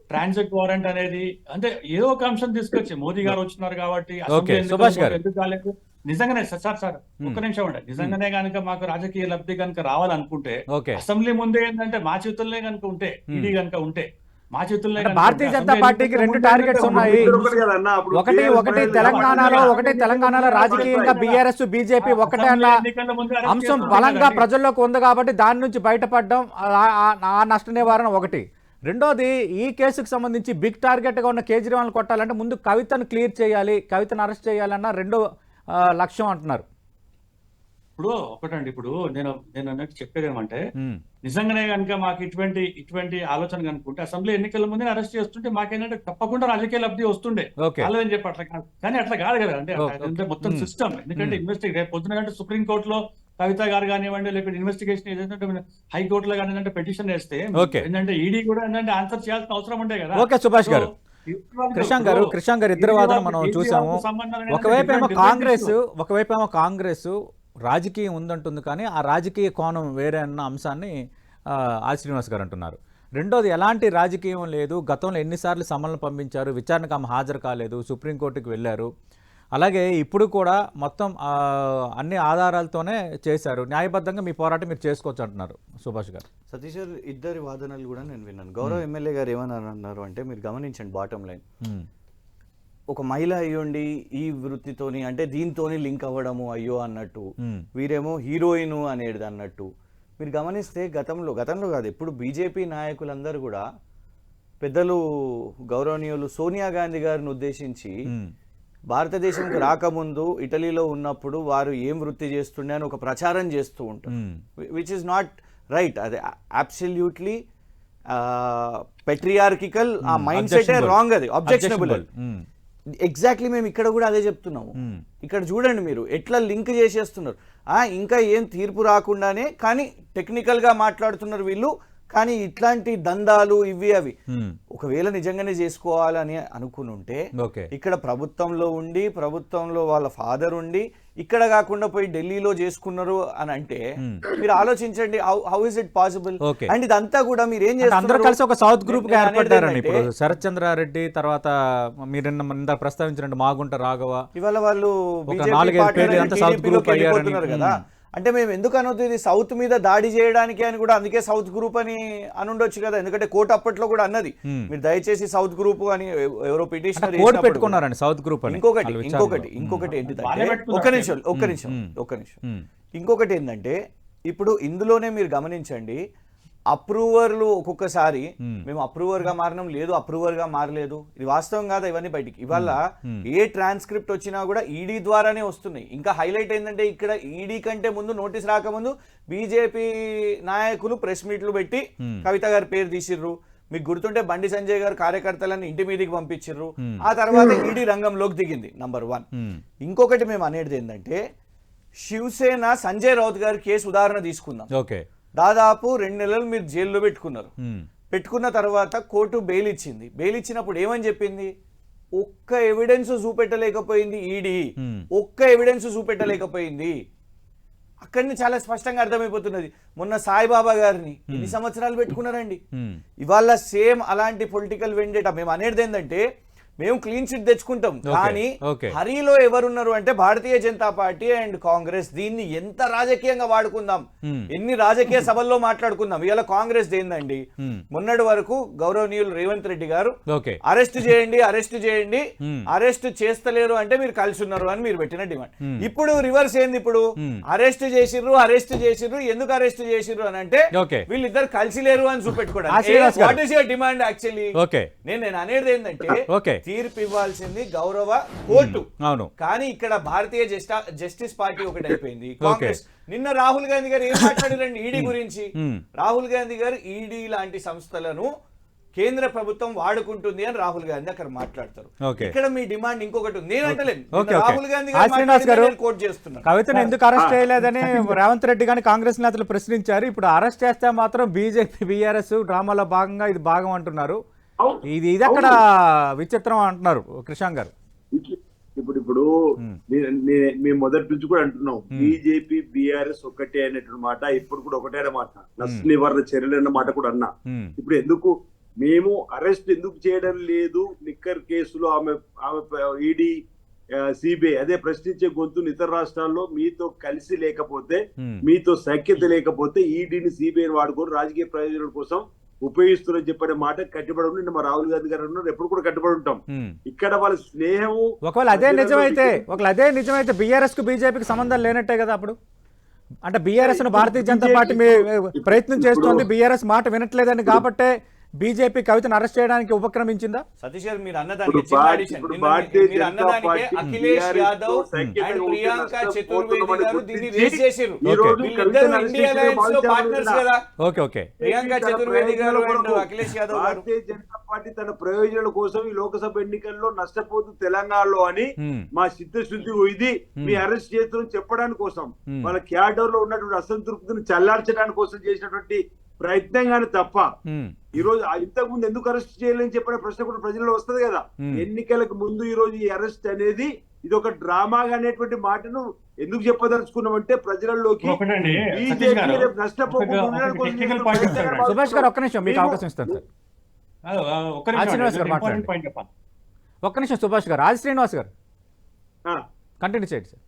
ట్రాన్సిట్ వారెంట్ అనేది అంటే ఏదో ఒక అంశం తీసుకొచ్చి మోదీ గారు వచ్చినారు కాబట్టి ఎందుకు కాలేదు? నిజంగానే సార్ సార్ ఒక్క. నిమిషం ఉండే నిజంగానే కనుక మాకు రాజకీయ లబ్ధి కనుక రావాలనుకుంటే అసెంబ్లీ ముందే ఏంటంటే మా చేతుల్లోనే కనుక ఉంటే. ఈడీ కనుక ఉంటే మా చేతుల్లో భారతీయ జనతా పార్టీకి రెండు టార్గెట్స్ ఉన్నాయి. ఒకటి ఒకటి తెలంగాణలో ఒకటి తెలంగాణలో రాజకీయంగా బీఆర్ఎస్ బీజేపీ ఒకటే అన్న అంశం బలంగా. ప్రజల్లోకి ఉంది కాబట్టి దాని నుంచి బయటపడడం ఆ- నష్ట నివారణ ఒకటి రెండోది ఈ కేసుకు సంబంధించి బిగ్ టార్గెట్గా ఉన్న కేజ్రీవాల్ కొట్టాలంటే ముందు కవితను క్లియర్ చేయాలి కవితను అరెస్ట్ చేయాలన్న రెండో లక్ష్యం అంటున్నారు ఇప్పుడు ఒకటండి ఇప్పుడు నేను నేను అన్నట్టు చెప్పేది ఏమంటే నిజంగానే కనుక మాకు ఇటువంటి ఇటువంటి ఆలోచన కనుకుంటే అసెంబ్లీ ఎన్నికల ముందే అరెస్ట్ చేస్తుంటే మాకేంటంటే తప్పకుండా రాజకీయ లబ్ధి వస్తుండే. కాలేదని చెప్పి అట్లా కాదు. కానీ అట్లా కాదు కదా. అంటే మొత్తం. సిస్టమ్. ఎందుకంటే. ఇన్వెస్టిగేట్ రేపు పొద్దున అంటే సుప్రీం కోర్టులో కవిత గారు కానివ్వండి లేకపోతే ఇన్వెస్టిగేషన్ ఏదంటే హైకోర్టులో కానివ్వండి పిటిషన్ వేస్తే. ఏంటంటే ఈడీ కూడా ఏంటంటే ఆన్సర్ చేయాల్సిన అవసరం ఉండే కదా. ఓకే సుభాష్ గారు. కృషాంక్ గారు కృషాంక్ గారు ఇద్దరు వాదన మనం చూసాము. ఒకవైపు ఏమో కాంగ్రెస్. ఒకవైపు ఏమో కాంగ్రెస్ రాజకీయం ఉందంటుంది కానీ ఆ రాజకీయ కోణం వేరే అన్న అంశాన్ని ఆ, ఆర్ శ్రీనివాస్ గారు అంటున్నారు. రెండోది ఎలాంటి రాజకీయం లేదు. గతంలో ఎన్నిసార్లు సమన్లు పంపించారు. విచారణకు ఆమె హాజరు కాలేదు. సుప్రీంకోర్టుకి వెళ్ళారు. అలాగే ఇప్పుడు కూడా మొత్తం అన్ని ఆధారాలతోనే చేశారు. న్యాయబద్ధంగా మీ పోరాటం మీరు చేసుకోవచ్చు అంటున్నారు సుభాష్ గారు. సతీష్ గారు ఇద్దరి వాదనలు కూడా నేను విన్నాను. గౌరవ ఎమ్మెల్యే గారు ఏమన్నారు అన్నారు అంటే మీరు గమనించండి బాటం లైన్ ఒక మహిళ అయ్యుండి ఈ వృత్తితోని అంటే దీంతోని లింక్ అవ్వడము అయ్యో అన్నట్టు. వీరేమో హీరోయిన్ అనేది అన్నట్టు. మీరు గమనిస్తే గతంలో గతంలో కాదు ఎప్పుడు బీజేపీ నాయకులందరూ కూడా పెద్దలు గౌరవనీయులు సోనియా గాంధీ గారిని ఉద్దేశించి భారతదేశంకి రాకముందు ఇటలీలో ఉన్నప్పుడు వారు ఏం వృత్తి చేస్తుండే అని ఒక ప్రచారం చేస్తూ ఉంటారు. విచ్ ఇస్ నాట్ రైట్ అది అబ్సల్యూట్లీ పెట్రియార్కికల్ ఆ మైండ్ సెట్. రాంగ్ అది. అబ్జెక్షనబుల్ ఎగ్జాక్ట్లీ మేము ఇక్కడ కూడా అదే చెప్తున్నాము. ఉమ్, ఇక్కడ చూడండి మీరు ఎట్లా లింక్ చేసేస్తున్నారు. ఆ ఇంకా ఏం తీర్పు రాకుండానే కానీ టెక్నికల్గా మాట్లాడుతున్నారు వీళ్ళు కానీ ఇట్లాంటి దందాలు ఇవి అవి. ఉమ్, ఒకవేళ నిజంగానే చేసుకోవాలని అనుకుని ఉంటే ఓకే ఇక్కడ ప్రభుత్వంలో ఉండి ప్రభుత్వంలో వాళ్ళ ఫాదర్ ఉండి ఇక్కడ కాకుండా పోయి ఢిల్లీలో చేసుకున్నారు అని అంటే. మీరు ఆలోచించండి how is it possible. And ఇదంతా కూడా మీరు ఏం అంటే అందరూ కలిసి ఒక సౌత్ గ్రూప్గా ఏర్పడ్డారండి ఇప్పుడు శరత్ చంద్రారెడ్డి తర్వాత మీరు ప్రస్తావించినట్టు మాగుంట రాఘవ ఇవాళ వాళ్ళు నాలుగైదు సౌత్ గ్రూప్ అయ్యారని. కదా అంటే మేము ఎందుకు అనొద్దు ఇది సౌత్ మీద దాడి చేయడానికి అని కూడా అందుకే సౌత్ గ్రూప్ అని అనుండొచ్చు కదా ఎందుకంటే కోర్టు అప్పట్లో కూడా అన్నది. మీరు దయచేసి సౌత్ గ్రూప్ అని ఎవ- ఎవరో పిటిషనర్ పెట్టుకున్నారండి సౌత్ గ్రూప్ అని ఇంకొకటి. ఇంకొకటి ఇంకొకటి ఏంటిదంటే. ఒక్క నిమిషం ఒక్క నిమిషం. ఒక్క నిమిషం ఇంకొకటి ఏంటంటే ఇప్పుడు ఇందులోనే మీరు గమనించండి అప్రూవర్లు ఒక్కొక్కసారి మ్మ్. మేము అప్రూవర్గా మారినాం లేదు అప్రూవర్గా మారలేదు. ఇది వాస్తవం కాదా ఇవన్నీ బయటికి. ఇవాళ మ్మ్. ఏ ట్రాన్స్క్రిప్ట్ వచ్చినా కూడా ఈడీ ద్వారానే వస్తున్నాయి. ఇంకా హైలైట్ ఏంటంటే ఇక్కడ ఈడీ కంటే ముందు నోటీస్ రాకముందు బీజేపీ నాయకులు ప్రెస్ మీట్లు పెట్టి మ్మ్. కవిత గారి పేరు తీసిర్రు. మీకు గుర్తుంటే బండి సంజయ్ గారు కార్యకర్తలను ఇంటి మీదకి పంపించిర్రు. మ్మ్. ఆ తర్వాత ఈడీ రంగంలోకి దిగింది నంబర్ వన్ ఇంకొకటి మేము అనేది ఏంటంటే శివసేన సంజయ్ రౌత్ గారి కేసు ఉదాహరణ తీసుకుందాం. ఓకే దాదాపు రెండు నెలలు మీరు జైల్లో పెట్టుకున్నారు. పెట్టుకున్న తర్వాత కోర్టు బెయిల్ ఇచ్చింది. బెయిల్ ఇచ్చినప్పుడు ఏమని చెప్పింది? ఒక్క ఎవిడెన్స్ చూపెట్టలేకపోయింది ఈడీ. ఒక్క ఎవిడెన్స్ చూపెట్టలేకపోయింది. అక్కడిని చాలా స్పష్టంగా అర్థమైపోతున్నది. మొన్న సాయిబాబా గారిని ఎన్ని సంవత్సరాలు పెట్టుకున్నారండి? ఇవాళ సేమ్ అలాంటి పొలిటికల్ వెండేట. మేము అనేది ఏంటంటే మేము క్లీన్ చిట్ తెచ్చుకుంటాం కానీ. హరిలో ఎవరున్నారు అంటే భారతీయ జనతా పార్టీ అండ్ కాంగ్రెస్ దీన్ని ఎంత రాజకీయంగా వాడుకుందాం. ఎన్ని రాజకీయ సభల్లో మాట్లాడుకుందాం ఇవాళ కాంగ్రెస్ ఏందండి. మొన్నటి వరకు గౌరవనీయులు రేవంత్ రెడ్డి గారు అరెస్ట్ చేయండి అరెస్ట్ చేయండి. అరెస్ట్ చేస్తలేరు అంటే మీరు కలిసి ఉన్నారు అని మీరు పెట్టిన డిమాండ్. ఇప్పుడు రివర్స్ ఏంది ఇప్పుడు. అరెస్ట్ చేసిర్రు అరెస్ట్ చేసిర్రు ఎందుకు అరెస్ట్ చేసిర్రు అని అంటే. వీళ్ళిద్దరు కలిసి లేరు అని garu. What is your demand actually నేను నేను అనేది ఏంటంటే. తీర్పు ఇవ్వాల్సింది గౌరవ కోర్టు. అవును. కానీ ఇక్కడ భారతీయ జస్టా జస్టిస్ పార్టీ ఒకటి అయిపోయింది కాంగ్రెస్ నిన్న రాహుల్ గాంధీ గారు ఏం మాట్లాడారండి ఈడీ గురించి. రాహుల్ గాంధీ గారు ఈడీ లాంటి సంస్థలను కేంద్ర ప్రభుత్వం వాడుకుంటుంది అని రాహుల్ గాంధీ అక్కడ మాట్లాడతారు. ఇక్కడ మీ డిమాండ్ ఇంకొకటి ఉంది. నేను అంటలేను. రాహుల్ గాంధీ గారు కోట్ చేస్తున్నాను కవితను ఎందుకు అరెస్ట్ చేయలేదని రేవంత్ రెడ్డి కానీ కాంగ్రెస్ నేతలు ప్రశ్నించారు. ఇప్పుడు అరెస్ట్ చేస్తే మాత్రం బీజేపీ బీఆర్ఎస్ డ్రామాలో భాగంగా ఇది భాగం అంటున్నారు. ఇది ఇది అక్కడ విచిత్రం అంటున్నారు కృషాంక్ గారు. ఇప్పుడు ఇప్పుడు మేము మొదటి నుంచి కూడా అంటున్నాం. బీజేపీ బీఆర్ఎస్ ఒకటే అనేటువంటి మాట ఇప్పుడు కూడా ఒకటే అన్నమాట నష్ట నివారణ చర్యలు అన్న మాట కూడా అన్నా. ఇప్పుడు ఎందుకు? మేము అరెస్ట్ ఎందుకు చేయడం లేదు? లిక్కర్ కేసులో ఆమె ఆమె ఈడీ సిబిఐ అదే ప్రశ్నించే గొంతును ఇతర రాష్ట్రాల్లో మీతో కలిసి లేకపోతే మీతో సఖ్యత లేకపోతే ఈడీని సిబిఐని వాడుకొని రాజకీయ ప్రయోజనాల కోసం ఉపయోగిస్తున్నారని చెప్పనే మాట కట్టుబడి ఉండి మా రాహుల్ గాంధీ గారు ఉన్నారు ఎప్పుడు కూడా కట్టుబడి ఉంటాం. ఇక్కడ వాళ్ళ స్నేహము ఒకవేళ అదే నిజమైతే ఒకవేళ అదే నిజమైతే బీఆర్ఎస్కు బీజేపీకి సంబంధం లేనట్టే కదా అప్పుడు అంటే బీఆర్ఎస్ను భారతీయ జనతా పార్టీ ప్రయత్నం చేస్తోంది బీఆర్ఎస్ మాట వినట్లేదని కాబట్టే బీజేపీ కవితను అరెస్ట్ చేయడానికి ఉపక్రమించిందా? సతీష్ గారు మీరు అన్నదానికి అఖిలేష్ యాదవ్ అండ్ ప్రియాంక చతుర్వేది గారు దీన్ని రేస్ ఇండియా అలయన్స్లో పార్ట్నర్స్ కదా. Okay okay. ప్రియాంక తన చతుర్వేది గారు ప్రయోజనాల అండ్ అఖిలేష్ యాదవ్ గారు. భారతీయ జనతా పార్టీ తన ప్రయోజనాల కోసం ఈ లోకసభ ఎన్నికల్లో నష్టపోతూ తెలంగాణలో అని మా చిత్తశుద్ధి ఇది మీ అరెస్ట్ చేస్తున్నాం చెప్పడానికి కోసం. వాళ్ళ క్యాడర్లో ఉన్నటువంటి అసంతృప్తిని చల్లార్చడానికి కోసం చేసినటువంటి ప్రయత్నం కానీ తప్ప ఈ రోజు ఆ ఇంతకు ముందు ఎందుకు అరెస్ట్ చేయలేని చెప్పిన ప్రశ్న కూడా ప్రజల్లో వస్తది కదా. ఎన్నికలకు ముందు ఈ రోజు ఈ అరెస్ట్ అనేది ఇది ఒక డ్రామాగా అనేటువంటి మాటను ఎందుకు చెప్పదలుచుకున్నామంటే ప్రజలలోకి ఒక్క నిమిషం మీకు అవకాశం ఇస్తాను ఒక్క ఆ, శ్రీనివాస్ గారు నిమిషం సుభాష్ గారు. ఆది శ్రీనివాస్ గారు. ఆ, కంటిన్యూ చేయండి సార్.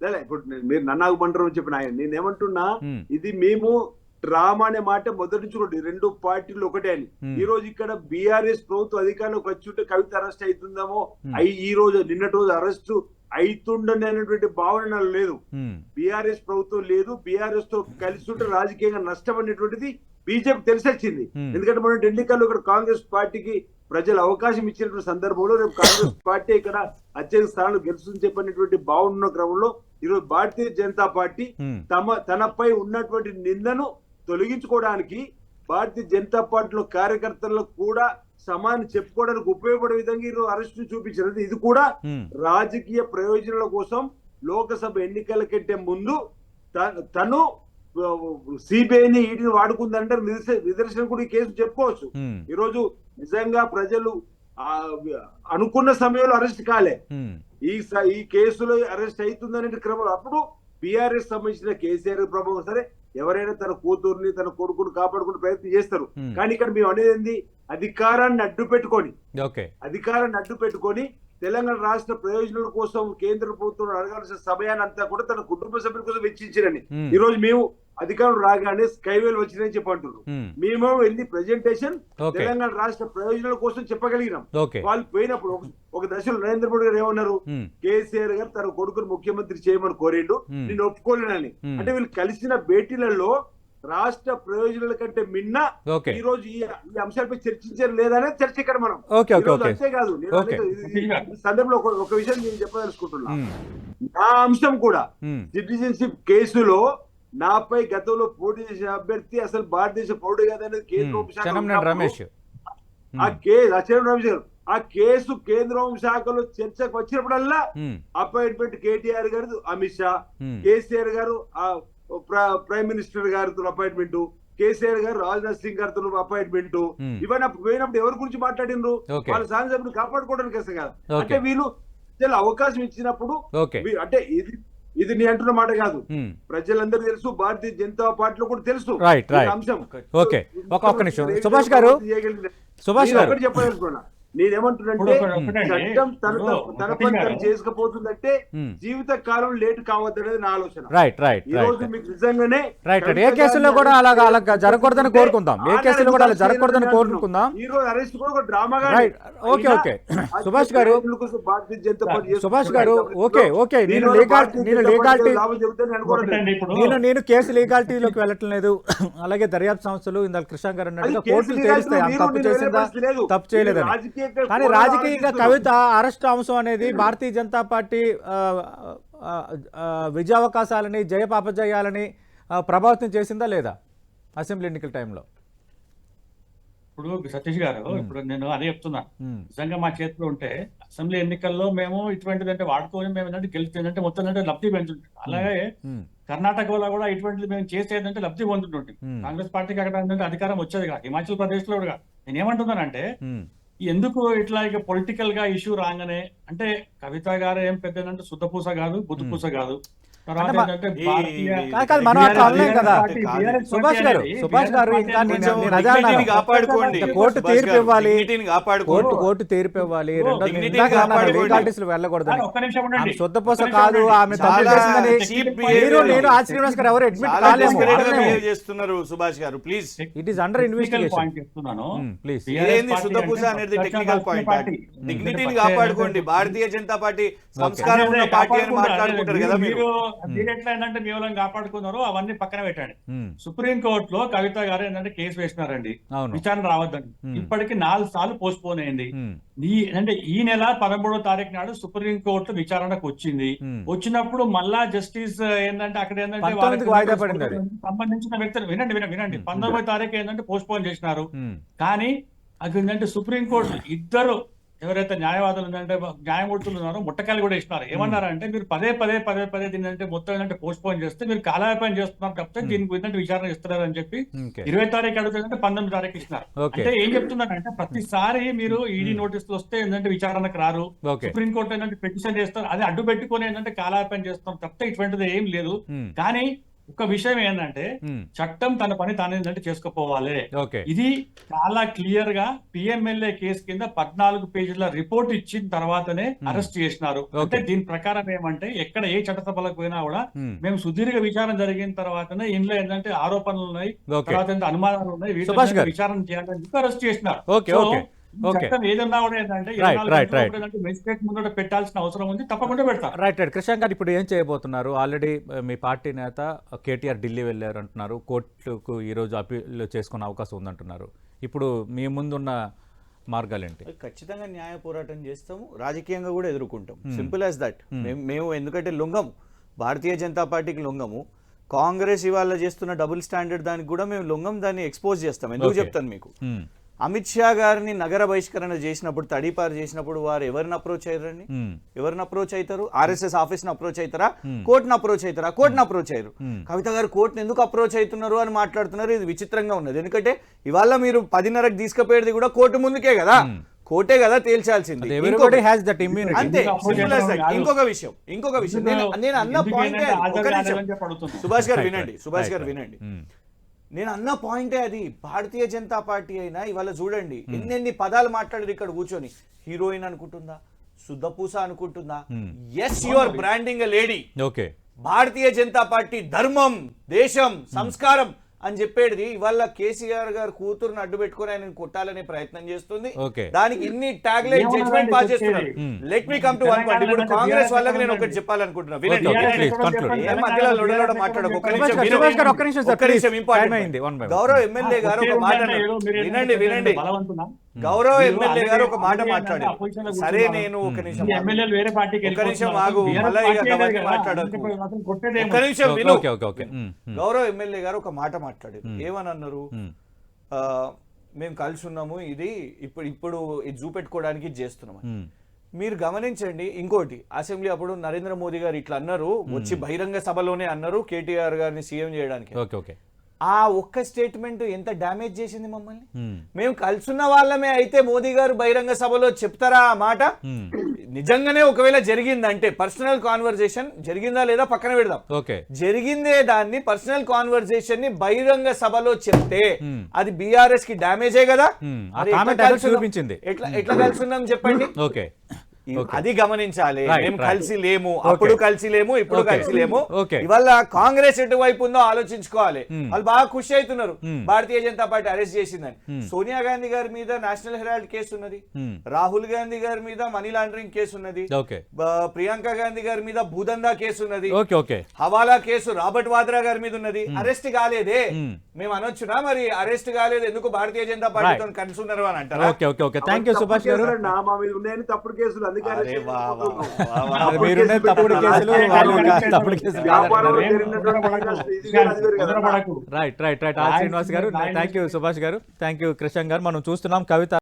లే, లే, ఇప్పుడు మీరు నన్నాగు బంటారు అని చెప్పిన ఆయన. నేనేమంటున్నా. ఇది మేము డ్రామా అనే మాట మొదటి నుంచి ఈ రెండు పార్టీలు ఒకటే అని Hmm. ఈ రోజు ఇక్కడ బీఆర్ఎస్ ప్రభుత్వం అధికారంలోకి వచ్చి కవిత అరెస్ట్ అవుతుందేమో Hmm. అయి ఈ రోజు నిన్నటి రోజు అరెస్ట్ అవుతుండని అనేటువంటి భావన లేదు ఉమ్, బీఆర్ఎస్ ప్రభుత్వం లేదు బీఆర్ఎస్తో కలిసి ఉంటే రాజకీయంగా నష్టం అనేటువంటిది బీజేపీ తెలిసొచ్చింది Hmm. ఎందుకంటే మనం ఎన్నికల్లో ఇక్కడ కాంగ్రెస్ పార్టీకి ప్రజలు అవకాశం ఇచ్చినటువంటి సందర్భంలో రేపు కాంగ్రెస్ పార్టీ ఇక్కడ అత్యధిక స్థానాలు గెలుస్తుంది చెప్పినటువంటి భావన ఉన్న క్రమంలో ఈరోజు భారతీయ జనతా పార్టీ తమ తనపై ఉన్నటువంటి నిందను తొలగించుకోవడానికి భారతీయ జనతా పార్టీలో కార్యకర్తలకు కూడా సమానం చెప్పుకోవడానికి ఉపయోగపడే విధంగా ఈరోజు అరెస్టు చూపించినది. ఇది కూడా రాజకీయ ప్రయోజనాల కోసం లోకసభ ఎన్నికల కంటే ముందు తను సిబిఐని ఈడీని వాడుకుందంటే నిదర్శ- నిదర్శనం కూడా ఈ కేసు చెప్పుకోవచ్చు. ఈరోజు నిజంగా ప్రజలు అనుకున్న సమయంలో అరెస్ట్ కాలే. ఈ ఈ కేసులో అరెస్ట్ అవుతుందనే క్రమంలో అప్పుడు బీఆర్ఎస్ సంబంధించిన కేసీఆర్ ప్రభావం సరే ఎవరైనా తన కూతుర్ని తన కొడుకుని కాపాడుకునే ప్రయత్నం చేస్తారు. కానీ ఇక్కడ మేము అనేది ఏంది? అధికారాన్ని అడ్డు పెట్టుకొని అధికారాన్ని అడ్డు పెట్టుకొని తెలంగాణ రాష్ట్ర ప్రయోజనాల కోసం కేంద్ర ప్రభుత్వం అడగాల్సిన సమయాన్ని అంతా కూడా తన కుటుంబ సభ్యుల కోసం వెచ్చించారని. Hmm. ఈ రోజు మేము అధికారం రాగానే స్కైవేల్ వచ్చిందని చెప్పి అంటున్నారు ఉమ్, మేము వెళ్ళి ప్రెజెంటేషన్ తెలంగాణ రాష్ట్ర ప్రయోజనాల కోసం చెప్పగలిగినాం. వాళ్ళు పోయినప్పుడు ఒక- దశలో నరేంద్ర మోడీ గారు ఏమన్నారు? ఉమ్, కేసీఆర్ గారు తన కొడుకును ముఖ్యమంత్రి చేయమని కోరిండు. Hmm. నేను ఒప్పుకోలేనని. Hmm. అంటే వీళ్ళు కలిసిన భేటీలలో రాష్ట్ర ప్రయోజనాల కంటే మిన్న ఈ రోజు ఈ అంశాలపై చర్చించారు లేదనే చర్చ ఇక్కడ మనం. అంతేకాదు ఈ సందర్భంలో ఒక విషయం నేను చెప్పదలుచుకుంటున్నా. నా అంశం కూడా సిటిజన్షిప్ కేసులో నాపై గతంలో పోటీ చేసిన అభ్యర్థి అసలు భారతదేశ పౌరుడు కాదనేది కేంద్ర రమేష్. ఆ కేసు అచ్చెన్నాయుడు రమేష్ గారు. ఆ కేసు కేంద్ర హోంశాఖలో చర్చకు వచ్చినప్పుడల్లా అపాయింట్మెంట్ కేటీఆర్ గారు Amit Shah KCR garu prime minister గారితో అపాయింట్మెంట్ కేసీఆర్ గారు రాజ్నాథ్ సింగ్ గారితో అపాయింట్మెంట్. ఇవన్నీ అప్పుడు పోయినప్పుడు ఎవరి గురించి మాట్లాడినరు. వాళ్ళ శాసనసభ్యులు కాపాడుకోవడానికి వస్తాం కదా. అంటే వీళ్ళు ప్రజలు అవకాశం ఇచ్చినప్పుడు అంటే ఇది ఇది నీ అంటున్న మాట కాదు. ప్రజలందరూ తెలుసు భారతీయ జనతా పార్టీలో కూడా తెలుసు. అంశం. ఓకే. ఒక ఒక్క నిమిషం. సుభాష్ గారు సుభాష్ గారు. చెప్పదలుచుకున్నా. ఒకటండి. చట్టం తన పని చేసుకపోతుందంటే. జీవిత కాలం లేట్ కావద్దనేది నా ఆలోచన. రైట్ రైట్ ఈ రోజు మీకు నిజంగానే రైట్ రైట్. ఏ కేసులో కూడా అలాగా అలా అరెస్ట్ జరగకూడదని కోరుకుందాం. ఏ కేసులో కూడా అలా జరగకూడదని కోరుకుందాం. ఈ రోజు అరెస్ట్ కూడా ఒక డ్రామాగా రైట్ ఓకే ఓకే. సుభాష్ గారు. సుభాష్ గారు, ఓకే, ఓకే, నేను నేను ఇప్పుడు. నేను నేను కేసు లీగాలిటీలోకి వెళ్ళటం లేదు అలాగే దర్యాప్తు సంస్థలు ఇందాక కృష్ణ గారు అన్నట్టుగా కోర్టులు తేలుస్తాయి. తప్పు చేసిందా. తప్పు చేయలేదని. కానీ రాజకీయంగా ఆలోచిస్తున్నారు. కవిత అరెస్ట్ అంశం అనేది భారతీయ జనతా పార్టీ విజయావకాశాలని జయపాపజయాలని ప్రభావితం చేసిందా లేదా అసెంబ్లీ ఎన్నికల టైంలో? ఇప్పుడు సతీష్ గారు ఇప్పుడు నేను అదే చెప్తున్నా. నిజంగా మా చేతిలో ఉంటే అసెంబ్లీ ఎన్నికల్లో మేము ఇటువంటిది అంటే వాడుకొని మేము ఏంటంటే గెలిచేదంటే మొత్తం అంటే లబ్ధి పెంచుంటాం అలాగే కర్ణాటకలో కూడా ఇటువంటిది మేము చేసేదంటే లబ్ధి పొందుతుంటాం Hmm. కాంగ్రెస్ పార్టీకి అక్కడ ఏంటంటే అధికారం వచ్చేది కాదు. హిమాచల్ ప్రదేశ్లో కూడా. నేను ఏమంటున్నానంటే ఉమ్, ఎందుకు ఇట్లా ఇక పొలిటికల్గా ఇష్యూ రాగానే అంటే కవిత గారు ఏం పెద్ద అంటే శుద్ధపూస కాదు బుద్ధపూస కాదు. కాదు, మనం అట్లా అనలేం కదా. సుభాష్ గారు, సుభాష్ గారు, ఇంకా నేను- కాపాడుకోండి కోర్టు తీర్పు ఇవ్వాలి. కోర్టు కోర్టు తీర్పు ఇవ్వాలి ఓ, రెండోది dignity ఇందాక అన్నాను, కాపాడుకోండి. legalities లో వెళ్ళకూడదని ఒక్క నిమిషం ఉండండి. ఆమె శుద్ధపూస కాదు. ఆమె మీరు. నేను ఆ శ్రీనివాస్ గారు ఎవరు అడ్మిట్ behave చేస్తున్నారు సుభాష్ గారు please it is under investigation point చెప్తున్నాను ప్లీజ్ శుద్ధపూస అనేది టెక్నికల్ పాయింట్. డిగ్నిటీని కాపాడుకోండి భారతీయ జనతా పార్టీ సంస్కారం ఉన్న పార్టీ అని. మాట్లాడుకుంటారు కదా మీరు మీరు ఎట్లా ఏంటంటే మీ వాళ్ళని కాపాడుకున్నారో అవన్నీ పక్కన పెట్టండి. సుప్రీం కోర్టులో కవిత గారు ఏంటంటే కేసు వేసినారండి. విచారణ రావద్దండి. Hmm. ఇప్పటికి నాలుగు సార్లు పోస్ట్ పోన్ అయింది ఈ అంటే ఈ నెల పదమూడో తారీఖు నాడు సుప్రీం కోర్టు విచారణకు వచ్చింది. వచ్చినప్పుడు మళ్ళా జస్టిస్ ఏంటంటే అక్కడ ఏంటంటే. సంబంధించిన వ్యక్తులు వినండి వినండి వినండి. Hmm. పంతొమ్మిది తారీఖు ఏంటంటే పోస్ట్ పోన్ చేసినారు కానీ అది ఏంటంటే సుప్రీం కోర్టు ఇద్దరు ఎవరైతే న్యాయవాదులు ఉందంటే న్యాయమూర్తులు ఉన్నారో ముట్టకాయలు కూడా ఇస్తున్నారు ఏమన్నారంటే మీరు పదే పదే పదే పదే దీని అంటే మొత్తం ఏంటంటే పోస్ట్ పోన్ చేస్తే మీరు కాలయాపన చేస్తున్నారు తప్పితే దీని గురించి విచారణ ఇస్తున్నారు అని చెప్పి ఇరవై తారీఖు అడుగుతుందంటే పంతొమ్మిది తారీఖు ఇస్తున్నారు. అంటే ఏం చెప్తున్నారంటే ప్రతిసారి మీరు ఈడీ నోటీసులు వస్తే ఏంటంటే విచారణకు రారు. సుప్రీంకోర్టు ఏంటంటే పిటిషన్ చేస్తారు. అది అడ్డు పెట్టుకొని ఏంటంటే కాలయాపన చేస్తారు తప్పితే ఇటువంటిది ఏం లేదు. ఉమ్, కానీ ఒక విషయం ఏంటంటే చట్టం తన పని తాను ఏంటంటే చేసుకోపోవాలి. ఇది చాలా క్లియర్గా పిఎంఎల్ఏ కేసు కింద పద్నాలుగు పేజీల రిపోర్ట్ ఇచ్చిన తర్వాతనే అరెస్ట్ చేసినారు. అంటే. దీని ప్రకారం ఏమంటే ఎక్కడ ఏ చట్టసభలకు పోయినా కూడా మేము సుదీర్ఘ విచారణ జరిగిన తర్వాతనే ఇందులో ఏంటంటే ఆరోపణలు ఉన్నాయి. తర్వాత అనుమానాలు ఉన్నాయి. వీటి. విచారణ చేయాలని అరెస్ట్ చేసినారు. చట్టం ఏదన్నా కూడా ఏంటంటే. లోపల ఏంటంటే మెజిస్ట్రేట్ ముందట పెట్టాల్సిన అవసరం ఉంది తప్పకుండా రైట్ రైట్ కృష్ణ గారు ఇప్పుడు ఏం చేయబోతున్నారు? ఆల్రెడీ మీ పార్టీ నేత కేటీఆర్ ఢిల్లీ వెళ్ళారు అంటున్నారు కోర్టుకు ఈరోజు అప్పీల్ చేసుకునే అవకాశం ఉందంటున్నారు. ఇప్పుడు మీ ముందున్న మార్గాలేంటి ఖచ్చితంగా న్యాయ పోరాటం చేస్తాము రాజకీయంగా కూడా ఎదుర్కొంటాం. సింపుల్ యాజ్ దట్ మేము ఎందుకంటే లొంగము భారతీయ జనతా పార్టీకి లొంగము. కాంగ్రెస్ ఇవాళ చేస్తున్న డబుల్ స్టాండర్డ్ దానికి కూడా మేము లొంగం దాన్ని ఎక్స్పోజ్ చేస్తాం. ఎందుకు. చెప్తాను మీకు? ఉమ్, అమిత్ షా గారిని నగర బహిష్కరణ చేసినప్పుడు తడిపారు చేసినప్పుడు వారు ఎవరిని అప్రోచ్ అయ్యారండి ఎవరిని అప్రోచ్ అవుతారు? ఆర్ఎస్ఎస్ ఆఫీస్ని అప్రోచ్ అవుతారా? కోర్టును అప్రోచ్ అవుతారా? కోర్టును అప్రోచ్ అయ్యారు. కవిత గారు కోర్టును ఎందుకు అప్రోచ్ అవుతున్నారు అని మాట్లాడుతున్నారు? ఇది విచిత్రంగా ఉన్నది. ఎందుకంటే ఇవాళ మీరు పదిన్నరకు తీసుకుపోయేది కూడా కోర్టు ముందుకే కదా. కోర్టే కదా తేల్చాల్సింది. అంతే. ఇంకొక విషయం. ఇంకొక విషయం. నేను నేను అన్న పాయింట్. సుభాష్ గారు వినండి. సుభాష్ గారు. వినండి. నేను అన్న పాయింటే అది. భారతీయ జనతా పార్టీ అయినా ఇవాళ చూడండి ఎన్నెన్ని పదాలు మాట్లాడారు ఇక్కడ కూర్చొని. హీరోయిన్ అనుకుంటుందా? శుద్ధపూస అనుకుంటుందా? Yes your branding lady okay. Bharatiya Janata Party ధర్మం దేశం సంస్కారం అని చెప్పేది ఇవాళ కేసీఆర్ గారు కూతురుని అడ్డు పెట్టుకుని ఆయన కొట్టాలనే ప్రయత్నం చేస్తుంది. దానికి ఇన్ని ట్యాగ్ లైన్ జడ్జ్మెంట్ పాస్? చేస్తున్నారు. Let me come to one point ఇప్పుడు కాంగ్రెస్ వాళ్ళకి నేను ఒకటి చెప్పాలనుకుంటున్నా వినండి Okay, వినండి. please, conclude. ఏం మధ్యలో లొడలోడ మాట్లాడకు ఒక్క సుభాష్ నిమిషం గారు, వినండి. సుభాష్ గారు, ఒక్క నిమిషం సార్, ఒక్క నిమిషం please. important Time అయింది, one by one. గౌరవ ఎమ్మెల్యే గారు ఒక మాట వినండి వినండి బలవంతునా? గౌరవ ఎమ్మెల్యే గారు ఒక మాట మాట్లాడారు. సరే. నేను ఒక నిమిషం వెళ్ళిపోతున్నారు. ఆగు. నిమిషం విను. గౌరవ ఎమ్మెల్యే గారు ఒక మాట మాట్లాడారు. ఏమని అన్నారు ఆ, మేము కలిసి ఉన్నాము. ఇది ఇప్పుడు ఇప్పుడు ఇది చూపెట్టుకోవడానికి ఇది చేస్తున్నాం. ఉమ్, మీరు గమనించండి ఇంకోటి అసెంబ్లీ అప్పుడు నరేంద్ర మోదీ గారు ఇట్లా అన్నారు. వచ్చి బహిరంగ సభలోనే అన్నారు కేటీఆర్ గారిని సీఎం చేయడానికి. Okay okay. ఆ ఒక్క స్టేట్మెంట్ ఎంత డ్యామేజ్ చేసింది మమ్మల్ని? మేము కలుసున్న వాళ్ళమే అయితే మోదీ గారు బహిరంగ సభలో చెప్తారా ఆ మాట? నిజంగానే ఒకవేళ జరిగిందంటే పర్సనల్ కాన్వర్జేషన్ జరిగిందా లేదా పక్కన పెడదాం. ఓకే. జరిగిందే దాన్ని పర్సనల్ కాన్వర్జేషన్ని బహిరంగ సభలో చెప్తే. అది బీఆర్ఎస్కి డ్యామేజే కదా? ఎట్లా. ఎట్లా కలుసున్నాం చెప్పండి? ఓకే. అది గమనించాలి. మేము. కలిసి లేము. అప్పుడు కలిసి లేము ఇప్పుడు. కలిసి లేము. ఇవాళ కాంగ్రెస్ ఎటువైపు ఉందో ఆలోచించుకోవాలి. Hmm. వాళ్ళు బాగా ఖుషి అవుతున్నారు. Hmm. Bharatiya Janata party arrest చేసిందని. Hmm. సోనియా గాంధీ గారి మీద నేషనల్ హెరాల్డ్ కేసు ఉన్నది. రాహుల్ గాంధీ గారి మీద మనీ లాండరింగ్ కేసు ఉన్నది. ప్రియాంక గాంధీ గారి మీద భూదందా కేసు ఉన్నది. హవాలా కేసు రాబర్ట్ వాద్రా గారి మీద ఉన్నది. అరెస్ట్ కాలేదే. మేము అనొచ్చునా మరి? అరెస్ట్ కాలేదు. ఎందుకు భారతీయ జనతా పార్టీతో కలిసి ఉన్నారు అని అంటారా okay okay okay thank you Subhash గారు. తప్పుడు కేసులు మా మీద ఉన్నాయని తప్పుడు కేసులు right right right R Srinivas గారు థ్యాంక్ యూ సుభాష్ గారు థ్యాంక్ యూ కృష్ణ గారు. మనం చూస్తున్నాం కవిత